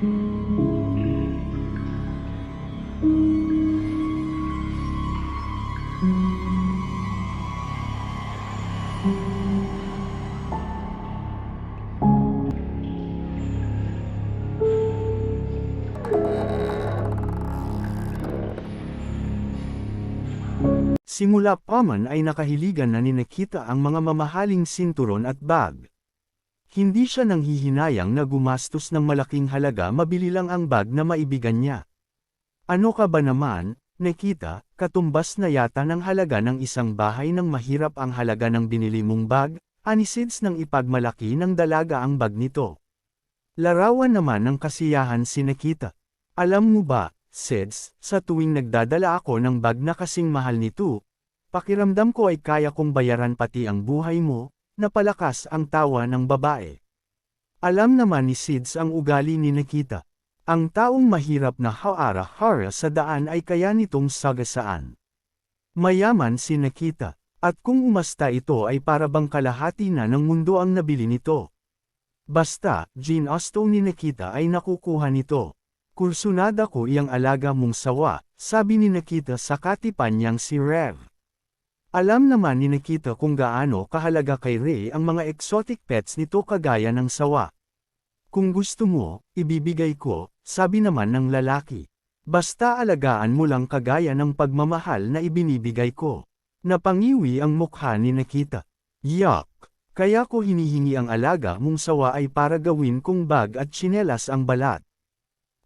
Simula pa man ay nakahiligan na ni Nikita ang mga mamahaling sinturon at bag. Hindi siya nanghihinayang na gumastos ng malaking halaga mabili lang ang bag na maibigan niya. Ano ka ba naman, Nikita, katumbas na yata ng halaga ng isang bahay ng mahirap ang halaga ng binili mong bag, anisids ng ipagmalaki ng dalaga ang bag nito. Larawan naman ng kasiyahan si Nikita. Alam mo ba, Sids, sa tuwing nagdadala ako ng bag na kasing mahal nito, pakiramdam ko ay kaya kong bayaran pati ang buhay mo, napalakas ang tawa ng babae. Alam naman ni Sids ang ugali ni Nikita. Ang taong mahirap na haara-hara sa daan ay kaya nitong sagasaan. Mayaman si Nikita, at kung umasta ito ay para bang kalahati na ng mundo ang nabili nito. Basta, Jean Austen ni Nikita ay nakukuha nito. Kursunada ko iyang alaga mong sawa, sabi ni Nikita sa katipan niyang si Rev. Alam naman ni Nikita kung gaano kahalaga kay Ray ang mga exotic pets nito kagaya ng sawa. Kung gusto mo, ibibigay ko, sabi naman ng lalaki. Basta alagaan mo lang kagaya ng pagmamahal na ibinibigay ko. Napangiwi ang mukha ni Nikita. Yuck! Kaya ko hinihingi ang alaga mong sawa ay para gawin kong bag at tsinelas ang balat.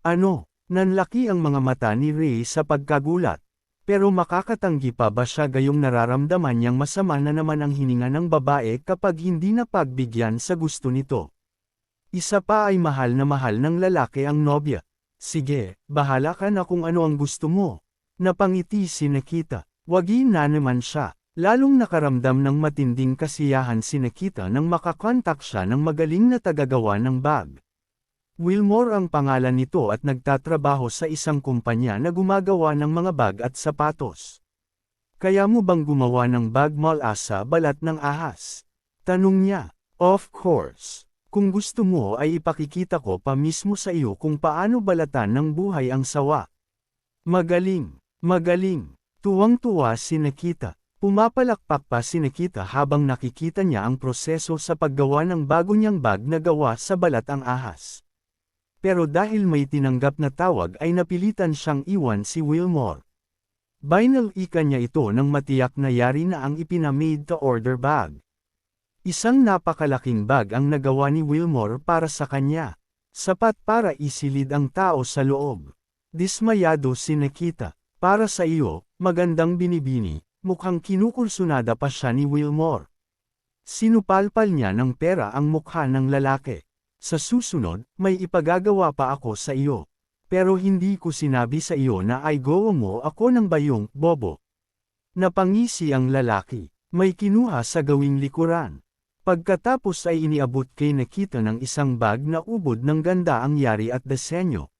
Ano, nanlaki ang mga mata ni Ray sa pagkagulat. Pero makakatanggi pa ba siya gayong nararamdaman niyang masama na naman ang hininga ng babae kapag hindi na pagbigyan sa gusto nito? Isa pa ay mahal na mahal ng lalaki ang nobya. Sige, bahala ka na kung ano ang gusto mo. Napangiti si Nikita. Wagi na naman siya. Lalong nakaramdam ng matinding kasiyahan si Nikita nang makakontak siya ng magaling na tagagawa ng bag. Wilmore ang pangalan nito at nagtatrabaho sa isang kumpanya na gumagawa ng mga bag at sapatos. Kaya mo bang gumawa ng bag mula sa balat ng ahas? Tanong niya. Of course. Kung gusto mo ay ipakikita ko pa mismo sa iyo kung paano balatan ng buhay ang sawa. Magaling, magaling. Tuwang-tuwa si Nikita. Pumapalakpak pa si Nikita habang nakikita niya ang proseso sa paggawa ng bago niyang bag na gawa sa balat ang ahas. Pero dahil may tinanggap na tawag ay napilitan siyang iwan si Wilmore. Binal ika niya ito nang matiyak na yari na ang ipinamade to order bag. Isang napakalaking bag ang nagawa ni Wilmore para sa kanya. Sapat para isilid ang tao sa loob. Dismayado si Nikita. Para sa iyo, magandang binibini, mukhang kinukursunada pa siya ni Wilmore. Sinupalpal niya ng pera ang mukha ng lalaki. Sa susunod, may ipagagawa pa ako sa iyo. Pero hindi ko sinabi sa iyo na ay gowa mo ako ng bayong, bobo. Napangisi ang lalaki. May kinuha sa gawing likuran. Pagkatapos ay iniabot kay Nakita ng isang bag na ubod ng ganda ang yari at disenyo.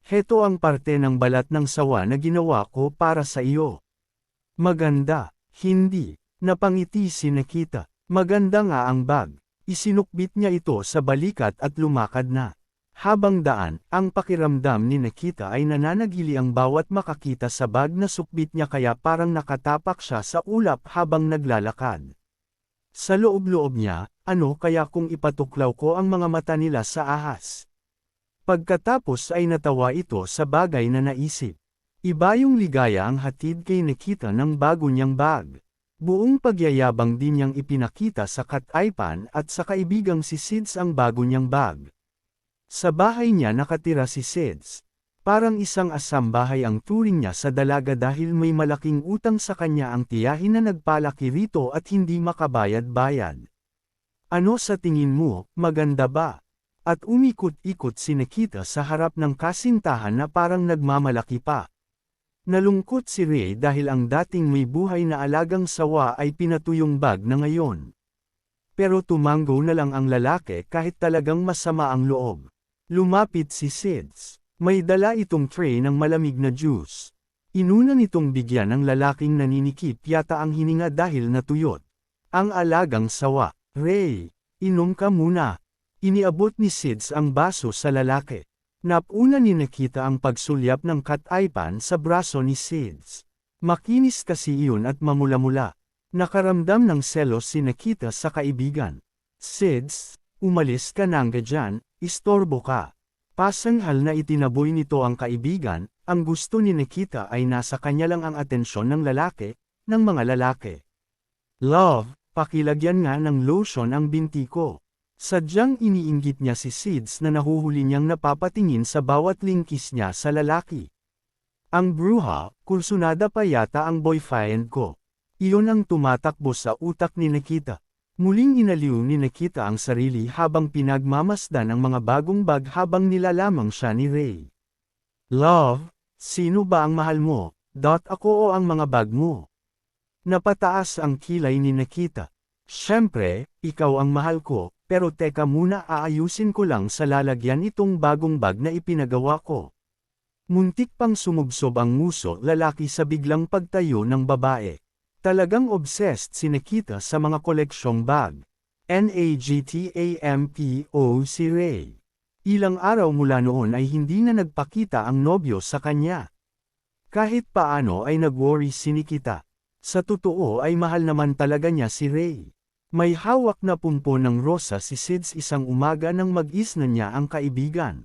Heto ang parte ng balat ng sawa na ginawa ko para sa iyo. Maganda, hindi, napangiti si Nakita. Maganda nga ang bag. Isinukbit niya ito sa balikat at lumakad na. Habang daan, ang pakiramdam ni Nikita ay nananagili ang bawat makakita sa bag na sukbit niya kaya parang nakatapak siya sa ulap habang naglalakad. Sa loob-loob niya, ano kaya kung ipatuklaw ko ang mga mata nila sa ahas? Pagkatapos ay natawa ito sa bagay na naisip. Iba yung ligaya ang hatid kay Nikita ng bago niyang bag. Buong pagyayabang din niyang ipinakita sa Kataypan at sa kaibigang si Sids ang bago niyang bag. Sa bahay niya nakatira si Sids. Parang isang asambahay ang turing niya sa dalaga dahil may malaking utang sa kanya ang tiyahin na nagpalaki rito at hindi makabayad-bayad. Ano sa tingin mo, maganda ba? At umikot-ikot si Nikita sa harap ng kasintahan na parang nagmamalaki pa. Nalungkot si Ray dahil ang dating may buhay na alagang sawa ay pinatuyong bag na ngayon. Pero tumango na lang ang lalaki kahit talagang masama ang loob. Lumapit si Sids. May dala itong tray ng malamig na juice. Inuna nitong bigyan ng lalaking naninikip yata ang hininga dahil natuyot. Ang alagang sawa. Ray, inom ka muna. Iniabot ni Sids ang baso sa lalaki. Napuna ni Nikita ang pagsulyap ng kataypan sa braso ni Sids. Makinis kasi iyon at mamula-mula. Nakaramdam ng selos si Nikita sa kaibigan. Sids, umalis ka nang dyan, istorbo ka. Pasanghal na itinaboy nito ang kaibigan, ang gusto ni Nikita ay nasa kanya lang ang atensyon ng lalaki, ng mga lalaki. Love, pakilagyan nga ng lotion ang binti ko. Sadyang iniinggit niya si Sids na nahuhuli niyang napapatingin sa bawat lingkis niya sa lalaki. Ang bruha, kursunada pa yata ang boyfriend ko. Iyon ang tumatakbo sa utak ni Nikita. Muling inaliw ni Nikita ang sarili habang pinagmamasdan ang mga bagong bag habang nilalamang siya ni Ray. Love, sino ba ang mahal mo? Dot ako o ang mga bag mo? Napataas ang kilay ni Nikita. Siyempre, ikaw ang mahal ko, pero teka muna aayusin ko lang sa lalagyan itong bagong bag na ipinagawa ko. Muntik pang sumubsob ang nguso lalaki sa biglang pagtayo ng babae. Talagang obsessed si Nikita sa mga koleksyong bag. NAGTAMPO si Ray. Ilang araw mula noon ay hindi na nagpakita ang nobyo sa kanya. Kahit paano ay nag-worry si Nikita. Sa totoo ay mahal naman talaga niya si Ray. May hawak na pumpo ng rosa si Sids isang umaga nang mag-is na niya ang kaibigan.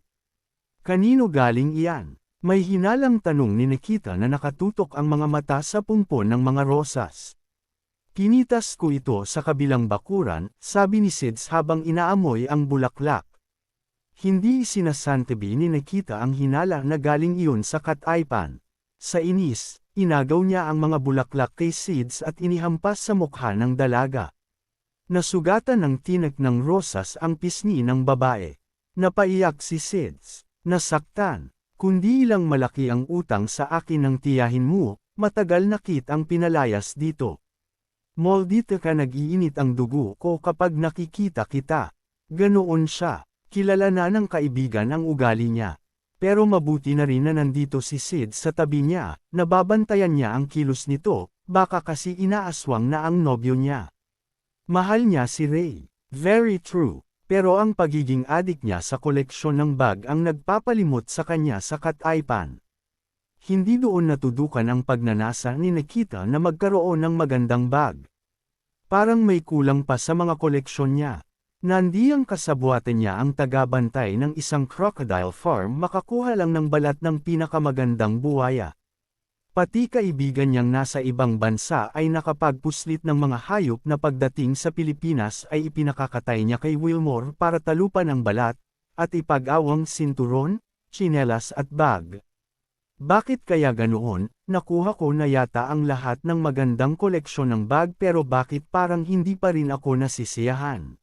Kanino galing iyan? May hinalang tanong ni Nikita na nakatutok ang mga mata sa pumpo ng mga rosas. Kinitas ko ito sa kabilang bakuran, sabi ni Sids habang inaamoy ang bulaklak. Hindi sinasantabi ni Nikita ang hinala na galing iyon sa kataypan. Sa inis, inagaw niya ang mga bulaklak kay Sids at inihampas sa mukha ng dalaga. Nasugatan ng tinak ng rosas ang pisngi ng babae. Napaiyak si Sids. Nasaktan. Kundi ilang malaki ang utang sa akin ng tiyahin mo, matagal na kit ang pinalayas dito. Moldita ka nag-iinit ang dugo ko kapag nakikita kita. Ganoon siya. Kilala na ng kaibigan ang ugali niya. Pero mabuti na rin na nandito si Sid sa tabi niya, nababantayan niya ang kilos nito, baka kasi inaaswang na ang nobyo niya. Mahal niya si Ray. Very true. Pero ang pagiging adik niya sa koleksyon ng bag ang nagpapalimot sa kanya sa kataypan. Hindi doon natudukan ang pagnanasa ni Nikita na magkaroon ng magandang bag. Parang may kulang pa sa mga koleksyon niya. Nandi ang kasabuatan niya ang tagabantay ng isang crocodile farm makakuha lang ng balat ng pinakamagandang buwaya. Pati kaibigan niyang nasa ibang bansa ay nakapagpuslit ng mga hayop na pagdating sa Pilipinas ay ipinakakatay niya kay Wilmore para talupan ang balat, at ipag-awang sinturon, tsinelas at bag. Bakit kaya ganoon, nakuha ko na yata ang lahat ng magandang koleksyon ng bag pero bakit parang hindi pa rin ako nasisiyahan?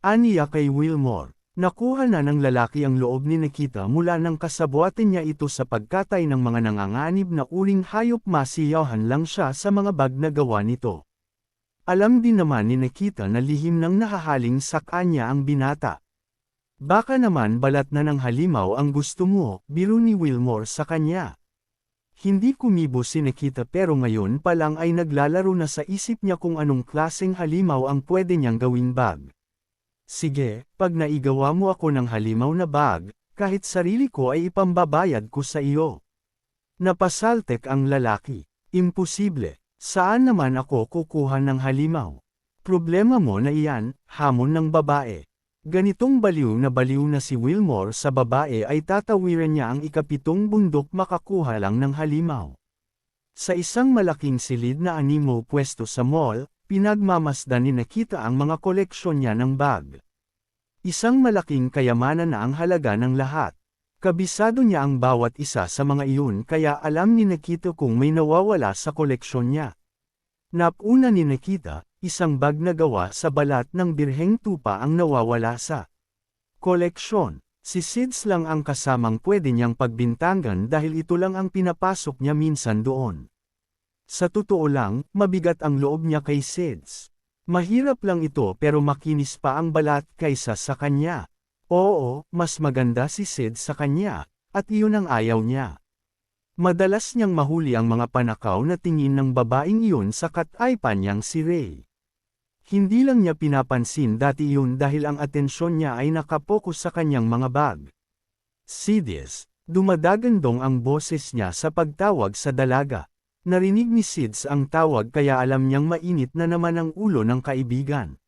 Aniya kay Wilmore. Nakuha na ng lalaki ang loob ni Nikita mula nang kasabuatin niya ito sa pagkatay ng mga nanganganib na uling hayop masiyahan lang siya sa mga bag na gawa nito. Alam din naman ni Nikita na lihim nang nahahaling sa kanya ang binata. Baka naman balat na ng halimaw ang gusto mo, biro ni Wilmore sa kanya. Hindi kumibo si Nikita pero ngayon pa lang ay naglalaro na sa isip niya kung anong klaseng halimaw ang pwede niyang gawing bag. Sige, pag naigawa mo ako ng halimaw na bag, kahit sarili ko ay ipambabayad ko sa iyo. Napasaltek ang lalaki. Imposible. Saan naman ako kukuha ng halimaw? Problema mo na iyan, hamon ng babae. Ganitong baliw na baliw na si Wilmore sa babae ay tatawiran niya ang ikapitong bundok makakuha lang ng halimaw. Sa isang malaking silid na animo pwesto sa mall, Pinagmamasdan ni Nakita ang mga koleksyon niya ng bag. Isang malaking kayamanan na ang halaga ng lahat. Kabisado niya ang bawat isa sa mga iyon kaya alam ni Nakita kung may nawawala sa koleksyon niya. Napuna ni Nakita, isang bag na gawa sa balat ng birheng tupa ang nawawala sa koleksyon. Si Sids lang ang kasamang pwede niyang pagbintangan dahil ito lang ang pinapasok niya minsan doon. Sa totoo lang, mabigat ang loob niya kay Sids. Mahirap lang ito pero makinis pa ang balat kaysa sa kanya. Oo, mas maganda si Sid sa kanya, at iyon ang ayaw niya. Madalas niyang mahuli ang mga panakaw na tingin ng babaeng iyon sa kataypan niyang si Ray. Hindi lang niya pinapansin dati iyon dahil ang atensyon niya ay nakapokus sa kanyang mga bag. Sidious, dumadagandong ang boses niya sa pagtawag sa dalaga. Narinig ni Sids ang tawag kaya alam niyang mainit na naman ang ulo ng kaibigan.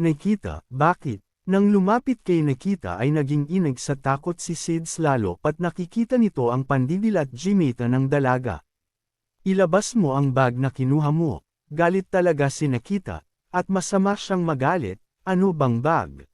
Nakita, bakit? Nang lumapit kay Nakita ay naging inig sa takot si Sids lalo pat nakikita nito ang pandidilat jimita ng dalaga. Ilabas mo ang bag na kinuha mo, galit talaga si Nakita, at masama siyang magalit, ano bang bag?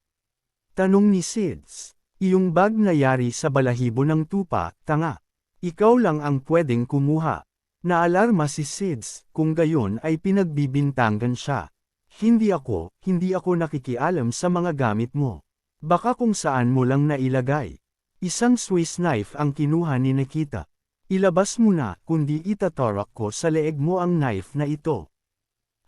Tanong ni Sids. Iyong bag na yari sa balahibo ng tupa, tanga. Ikaw lang ang pwedeng kumuha. Naalarma si Sids, kung gayon ay pinagbibintangan siya. Hindi ako, hindi ako nakikialam sa mga gamit mo. Baka kung saan mo lang nailagay. Isang Swiss knife ang kinuha ni Nikita. Ilabas mo na, kundi itatarak ko sa leeg mo ang knife na ito.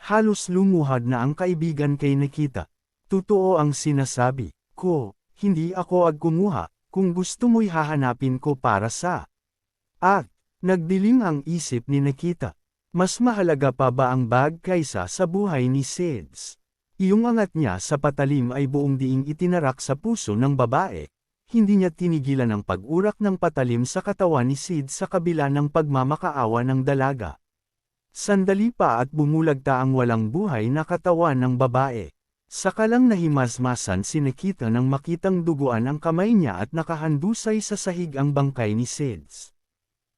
Halos lumuhad na ang kaibigan kay Nikita. Totoo ang sinasabi ko, hindi ako ag kumuha, kung gusto mo'y hahanapin ko para sa. At, Nagdilim ang isip ni Nakita. Mas mahalaga pa ba ang bag kaysa sa buhay ni Sids? Iyong angat niya sa patalim ay buong diing itinarak sa puso ng babae. Hindi niya tinigilan ang pag-urak ng patalim sa katawan ni Sid sa kabila ng pagmamakaawa ng dalaga. Sandali pa at bumulagta ang walang buhay na katawan ng babae. Saka lang nahimasmasan si Nikita nang makitang duguan ang kamay niya at nakahandusay sa sahig ang bangkay ni Sids.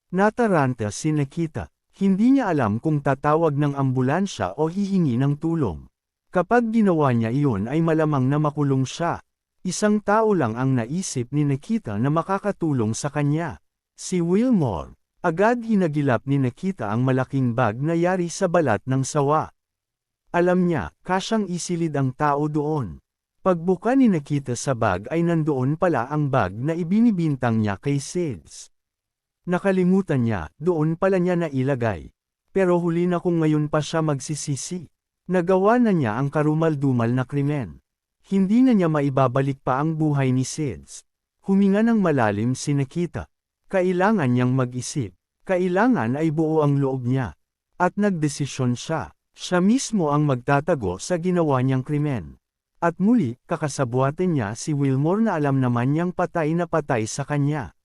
Nataranta si Nikita. Hindi niya alam kung tatawag ng ambulansya o hihingi ng tulong. Kapag ginawa niya iyon ay malamang na makulong siya. Isang tao lang ang naisip ni Nikita na makakatulong sa kanya. Si Wilmore. Agad hinagilap ni Nikita ang malaking bag na yari sa balat ng sawa. Alam niya, kasyang isilid ang tao doon. Pagbuka ni Nikita sa bag ay nandoon pala ang bag na ibinibintang niya kay Sids. Nakalimutan niya, doon pala niya nailagay. Pero huli na kung ngayon pa siya magsisisi. Nagawa na niya ang karumal-dumal na krimen. Hindi na niya maibabalik pa ang buhay ni Sids. Huminga ng malalim si Nikita. Kailangan niyang mag-isip. Kailangan ay buo ang loob niya. At nagdesisyon siya. Siya mismo ang magtatago sa ginawa niyang krimen. At muli, kakasabuatin niya si Wilmore na alam naman niyang patay na patay sa kanya.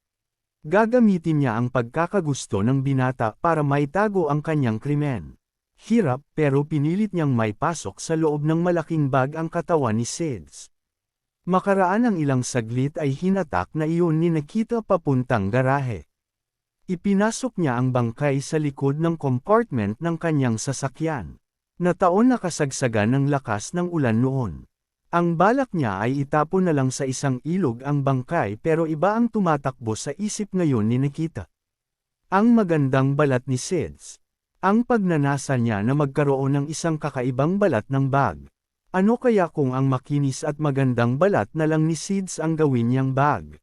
Gagamitin niya ang pagkakagusto ng binata para maitago ang kanyang krimen. Hirap pero pinilit niyang may pasok sa loob ng malaking bag ang katawan ni Sids. Makaraan ang ilang saglit ay hinatak na iyon ni Nakita papuntang garahe. Ipinasok niya ang bangkay sa likod ng compartment ng kanyang sasakyan. Nataon na kasagsagan ng lakas ng ulan noon. Ang balak niya ay itapon na lang sa isang ilog ang bangkay pero iba ang tumatakbo sa isip ngayon ni Nikita. Ang magandang balat ni Sids. Ang pagnanasa niya na magkaroon ng isang kakaibang balat ng bag. Ano kaya kung ang makinis at magandang balat na lang ni Sids ang gawin niyang bag?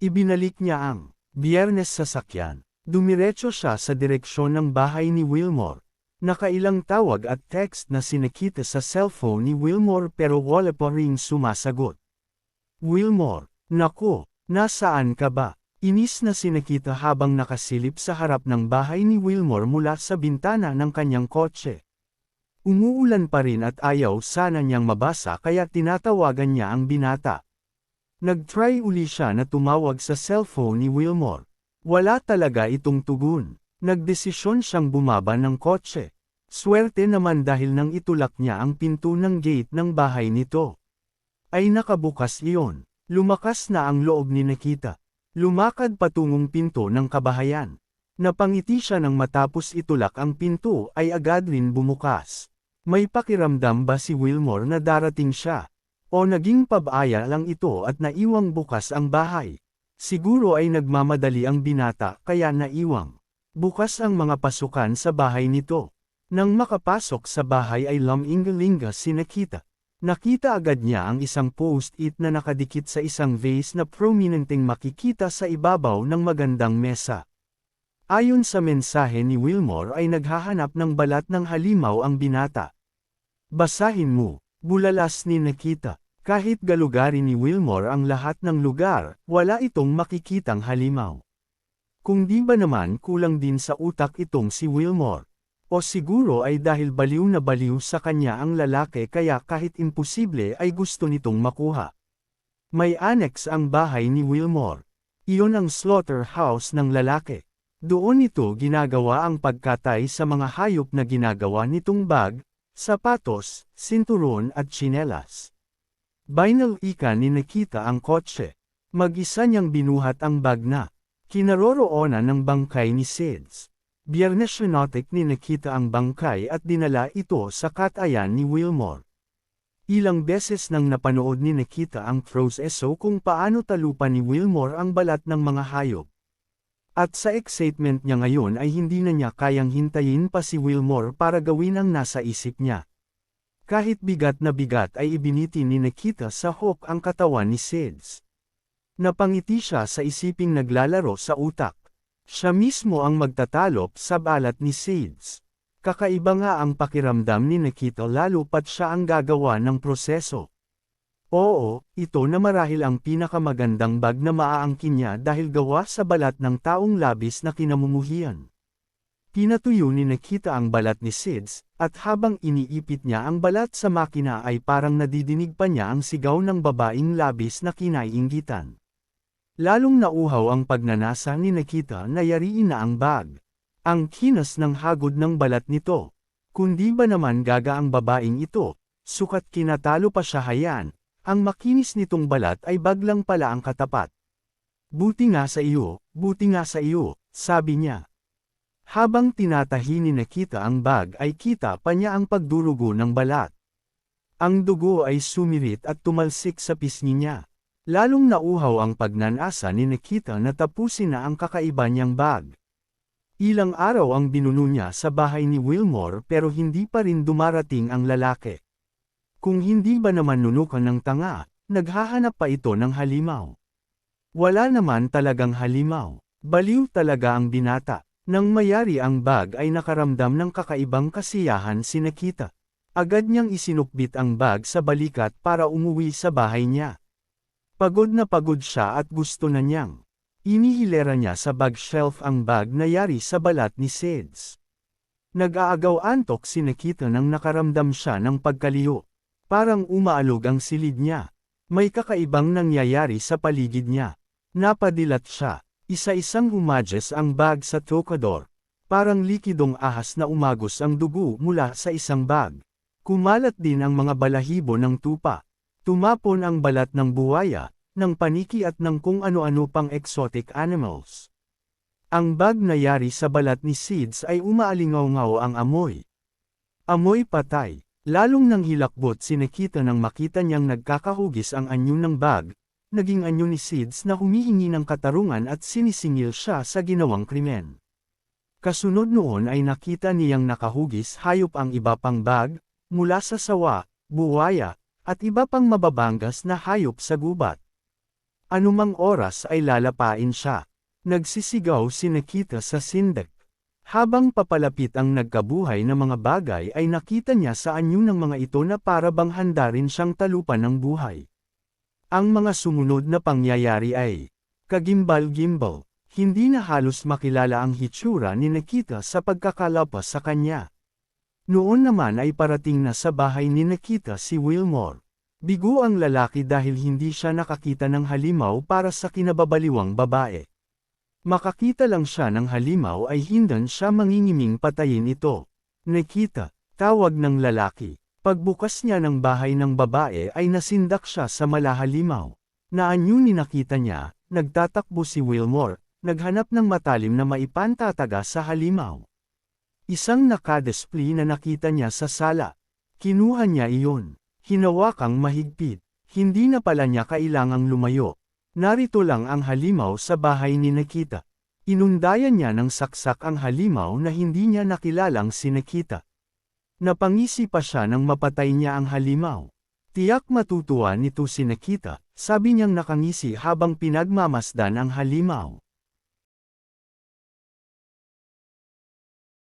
Ibinalik niya ang biyernes sa sakyan. Dumiretso siya sa direksyon ng bahay ni Wilmore. Nakailang tawag at text na sinakita sa cellphone ni Wilmore pero wala pa ring sumasagot. Wilmore, nako, nasaan ka ba? Inis na sinakita habang nakasilip sa harap ng bahay ni Wilmore mula sa bintana ng kanyang kotse. Umuulan pa rin at ayaw sana niyang mabasa kaya tinatawagan niya ang binata. Nag-try uli siya na tumawag sa cellphone ni Wilmore. Wala talaga itong tugon. Nagdesisyon siyang bumaba ng kotse. Swerte naman dahil nang itulak niya ang pinto ng gate ng bahay nito. Ay nakabukas iyon. Lumakas na ang loob ni Nikita. Lumakad patungong pinto ng kabahayan. Napangiti siya nang matapos itulak ang pinto ay agad rin bumukas. May pakiramdam ba si Wilmore na darating siya? O naging pabaya lang ito at naiwang bukas ang bahay? Siguro ay nagmamadali ang binata kaya naiwang. Bukas ang mga pasukan sa bahay nito. Nang makapasok sa bahay ay lumingalinga si Nakita. Nakita agad niya ang isang post-it na nakadikit sa isang vase na prominenteng makikita sa ibabaw ng magandang mesa. Ayon sa mensahe ni Wilmore ay naghahanap ng balat ng halimaw ang binata. Basahin mo, bulalas ni Nakita. Kahit galugarin ni Wilmore ang lahat ng lugar, wala itong makikitang halimaw. Kung di ba naman kulang din sa utak itong si Wilmore. O siguro ay dahil baliw na baliw sa kanya ang lalaki kaya kahit imposible ay gusto nitong makuha. May annex ang bahay ni Wilmore. Iyon ang slaughterhouse ng lalaki. Doon ito ginagawa ang pagkatay sa mga hayop na ginagawa nitong bag, sapatos, sinturon at tsinelas. Binal ika ni Nikita ang kotse. Mag-isa niyang binuhat ang bag na kinaroroonan ng bangkay ni Sids. Biyernes sinotik ni Nikita ang bangkay at dinala ito sa katayan ni Wilmore. Ilang beses nang napanood ni Nikita ang Froze Eso kung paano talupan ni Wilmore ang balat ng mga hayop. At sa excitement niya ngayon ay hindi na niya kayang hintayin pa si Wilmore para gawin ang nasa isip niya. Kahit bigat na bigat ay ibiniti ni Nikita sa hook ang katawan ni Sids. Napangiti siya sa isiping naglalaro sa utak. Siya mismo ang magtatalop sa balat ni Sids. Kakaiba nga ang pakiramdam ni Nikita lalo pat siya ang gagawa ng proseso. Oo, ito na marahil ang pinakamagandang bag na maaangkin niya dahil gawa sa balat ng taong labis na kinamumuhian. Pinatuyo ni Nikita ang balat ni Sids, at habang iniipit niya ang balat sa makina ay parang nadidinig pa niya ang sigaw ng babaeng labis na kinaiinggitan. Lalong nauhaw ang pagnanasa ni Nikita na yariin na ang bag. Ang kinas ng hagod ng balat nito. Kundi ba naman gaga ang babaeng ito, sukat kinatalo pa siya hayan, ang makinis nitong balat ay baglang pala ang katapat. Buti nga sa iyo, buti nga sa iyo, sabi niya. Habang tinatahi ni Nakita ang bag ay kita pa niya ang pagdurugo ng balat. Ang dugo ay sumirit at tumalsik sa pisngi niya. Lalong nauhaw ang pagnanasa ni Nakita na tapusin na ang kakaiba niyang bag. Ilang araw ang binuno niya sa bahay ni Wilmore pero hindi pa rin dumarating ang lalaki. Kung hindi ba naman nunukan ng tanga, naghahanap pa ito ng halimaw. Wala naman talagang halimaw. Baliw talaga ang binata. Nang mayari ang bag ay nakaramdam ng kakaibang kasiyahan si Nakita. Agad niyang isinukbit ang bag sa balikat para umuwi sa bahay niya. Pagod na pagod siya at gusto na niyang. Inihilera niya sa bag shelf ang bag na yari sa balat ni Sids. Nag-aagaw antok si Nakita nang nakaramdam siya ng pagkaliyo. Parang umaalog ang silid niya. May kakaibang nangyayari sa paligid niya. Napadilat siya. Isa-isang humadges ang bag sa tokador. Parang likidong ahas na umagos ang dugo mula sa isang bag. Kumalat din ang mga balahibo ng tupa. Tumapon ang balat ng buwaya, ng paniki at ng kung ano-ano pang exotic animals. Ang bag na yari sa balat ni Sids ay umaalingaw-ngaw ang amoy. Amoy patay. Lalong nang hilakbot si Nikita nang makita niyang nagkakahugis ang anyo ng bag, naging anyo ni Sids na humihingi ng katarungan at sinisingil siya sa ginawang krimen. Kasunod noon ay nakita niyang nakahugis hayop ang iba pang bag, mula sa sawa, buwaya, at iba pang mababangas na hayop sa gubat. Anumang oras ay lalapain siya. Nagsisigaw si Nikita sa sindak. Habang papalapit ang nagkabuhay na mga bagay ay nakita niya sa anyo ng mga ito na para bang handa rin siyang talupan ng buhay. Ang mga sumunod na pangyayari ay, kagimbal-gimbal, hindi na halos makilala ang hitsura ni Nikita sa pagkakalapas sa kanya. Noon naman ay parating na sa bahay ni Nikita si Wilmore. Bigo ang lalaki dahil hindi siya nakakita ng halimaw para sa kinababaliwang babae. Makakita lang siya ng halimaw ay hindan siya mangingiming patayin ito. Nakita, tawag ng lalaki. Pagbukas niya ng bahay ng babae ay nasindak siya sa malahalimaw. Naanyo ni nakita niya, nagtatakbo si Wilmore, naghanap ng matalim na maipantataga sa halimaw. Isang nakadisplay na nakita niya sa sala. Kinuha niya iyon. Hinawakang mahigpit. Hindi na pala niya kailangang lumayo. Narito lang ang halimaw sa bahay ni Nakita. Inundayan niya ng saksak ang halimaw na hindi niya nakilalang si Nakita. Napangisi pa siya nang mapatay niya ang halimaw. Tiyak matutuwa nito si Nakita, sabi niyang nakangisi habang pinagmamasdan ang halimaw.